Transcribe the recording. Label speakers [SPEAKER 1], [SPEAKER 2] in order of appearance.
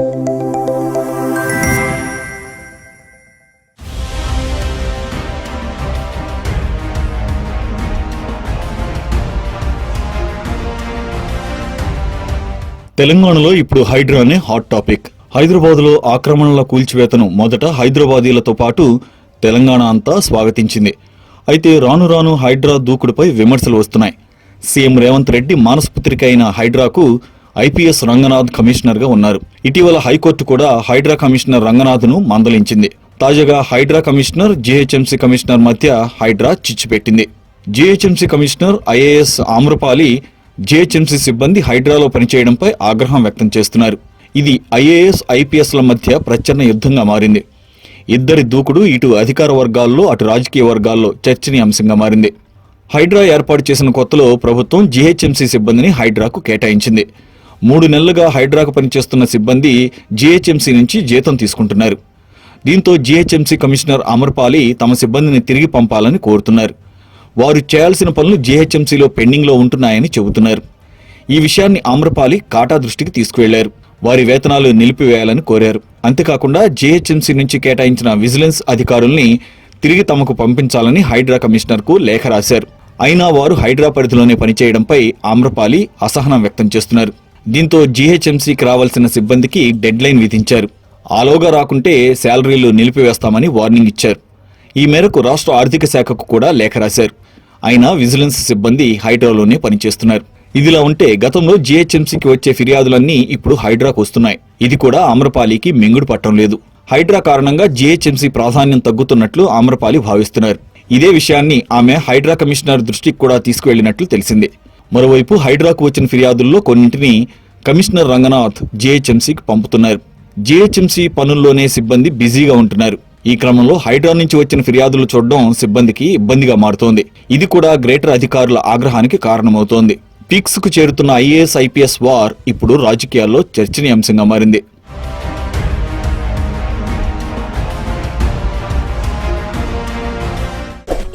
[SPEAKER 1] తెలంగాణలో ఇప్పుడు హైడ్రానే hot topic. హైదరాబాద్లో ఆక్రమణల కూల్చివేతను మొదట హైదరాబాదీలతో పాటు తెలంగాణ అంతా స్వాగతించింది. అయితే రాను రాను హైడ్రా దూకుడుపై విమర్శలు వస్తున్నాయి. సీఎం రేవంత్ రెడ్డి మానసపుత్రిక అయిన హైడ్రాకు ఐపీఎస్ రంగనాథ్ కమిషనర్గా ఉన్నారు. ఇటీవల హైకోర్టు కూడా హైడ్రా కమిషనర్ రంగనాథ్ను మందలించింది. తాజాగా హైడ్రా కమిషనర్ జీహెచ్ఎంసీ కమిషనర్ మధ్య Hydraa చిచ్చుపెట్టింది GHMC commissioner IAS Amrapali GHMC సిబ్బంది హైడ్రాలో పనిచేయడంపై ఆగ్రహం వ్యక్తం చేస్తున్నారు. ఇది ఐఏఎస్ ఐపీఎస్ల మధ్య ప్రచన్న యుద్ధంగా మారింది. ఇద్దరి దూకుడు ఇటు అధికార వర్గాల్లో అటు రాజకీయ వర్గాల్లో చర్చనీయాంశంగా మారింది. హైడ్రా ఏర్పాటు చేసిన కొత్తలో ప్రభుత్వం జీహెచ్ఎంసీ సిబ్బందిని హైడ్రాకు కేటాయించింది. మూడు నెలలుగా హైడ్రాకు పనిచేస్తున్న సిబ్బంది జీహెచ్ఎంసీ నుంచి జీతం తీసుకుంటున్నారు. దీంతో జీహెచ్ఎంసీ కమిషనర్ అమర్పాలి తమ సిబ్బందిని తిరిగి పంపాలని కోరుతున్నారు. వారు చేయాల్సిన పనులు జీహెచ్ఎంసీలో పెండింగ్లో ఉంటున్నాయని చెబుతున్నారు. ఈ విషయాన్ని ఆమ్రపాలి కాటా దృష్టికి తీసుకువెళ్ళారు. వారి వేతనాలు నిలిపివేయాలని కోరారు. అంతేకాకుండా జీహెచ్ఎంసీ నుంచి కేటాయించిన విజిలెన్స్ అధికారుల్ని తిరిగి తమకు పంపించాలని హైడ్రా కమిషనర్కు లేఖ రాశారు. అయినా వారు హైడ్రా పరిధిలోనే పనిచేయడంపై ఆమ్రపాలి అసహనం వ్యక్తం చేస్తున్నారు. దీంతో జీహెచ్ఎంసీకి రావాల్సిన సిబ్బందికి డెడ్ లైన్ విధించారు. ఆలోగా రాకుంటే శాలరీలు నిలిపివేస్తామని వార్నింగ్ ఇచ్చారు. ఈ మేరకు రాష్ట్ర ఆర్థిక శాఖకు కూడా లేఖ రాశారు. అయినా విజిలెన్స్ సిబ్బంది హైడ్రాలోనే పనిచేస్తున్నారు. ఇదిలా ఉంటే గతంలో జీహెచ్ఎంసీకి వచ్చే ఫిర్యాదులన్నీ ఇప్పుడు హైడ్రాకు వస్తున్నాయి. ఇది కూడా ఆమ్రపాలికి మింగుడు పట్టడం లేదు. హైడ్రా కారణంగా జీహెచ్ఎంసీ ప్రాధాన్యం తగ్గుతున్నట్లు ఆమ్రపాలి భావిస్తున్నారు. ఇదే విషయాన్ని ఆమె హైడ్రా కమిషనర్ దృష్టికి కూడా తీసుకువెళ్ళినట్లు తెలిసింది. మరోవైపు హైడ్రాకు వచ్చిన ఫిర్యాదుల్లో కొన్నింటిని కమిషనర్ రంగనాథ్ జీహెచ్ఎంసీకి పంపుతున్నారు. జీహెచ్ఎంసీ పనుల్లోనే సిబ్బంది బిజీగా ఉంటున్నారు. ఈ క్రమంలో హైడ్రా నుంచి వచ్చిన ఫిర్యాదులు చూడడం సిబ్బందికి ఇబ్బందిగా మారుతోంది. ఇది కూడా గ్రేటర్ అధికారుల ఆగ్రహానికి కారణమవుతోంది. పీక్స్కు చేరుతున్న ఐఏఎస్ ఐపీఎస్ వార్ ఇప్పుడు రాజకీయాల్లో చర్చనీయాంశంగా మారింది.